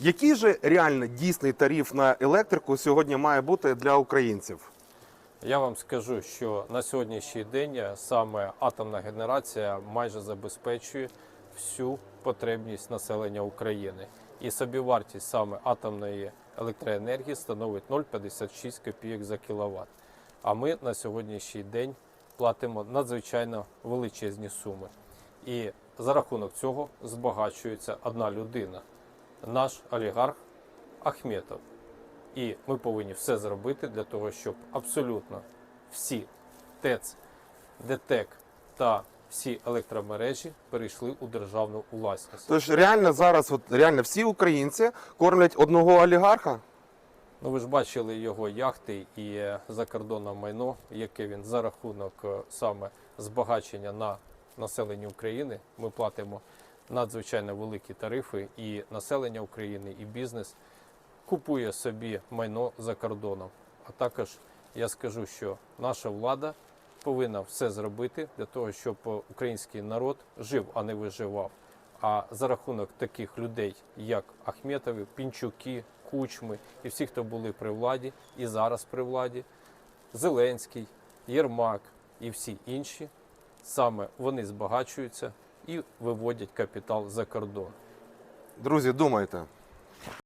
Який же реально дійсний тариф на електрику сьогодні має бути для українців? Я вам скажу, що на сьогоднішній день е, саме атомна генерація майже забезпечує всю потребність населення України. І собівартість саме атомної електроенергії становить 0,56 копійок за кіловат. А ми на сьогоднішній день платимо надзвичайно величезні суми. І за рахунок цього збагачується одна людина, наш олігарх Ахметов. І ми повинні все зробити для того, щоб абсолютно всі ТЕЦ, ДТЕК та всі електромережі перейшли у державну власність. Тож реально зараз, от реально всі українці кормлять одного олігарха. Ну ви ж бачили його яхти і е, закордонне майно, яке він за рахунок е, саме збагачення на населенні України. Ми платимо надзвичайно великі тарифи, і населення України, і бізнес купує собі майно за кордоном. А також я скажу, що наша влада повинна все зробити для того, щоб український народ жив, а не виживав. А за рахунок таких людей, як Ахметови, Пінчуки, Кучми і всі, хто були при владі і зараз при владі, Зеленський, Єрмак і всі інші, саме вони збагачуються і виводять капітал за кордон. Друзі, думайте.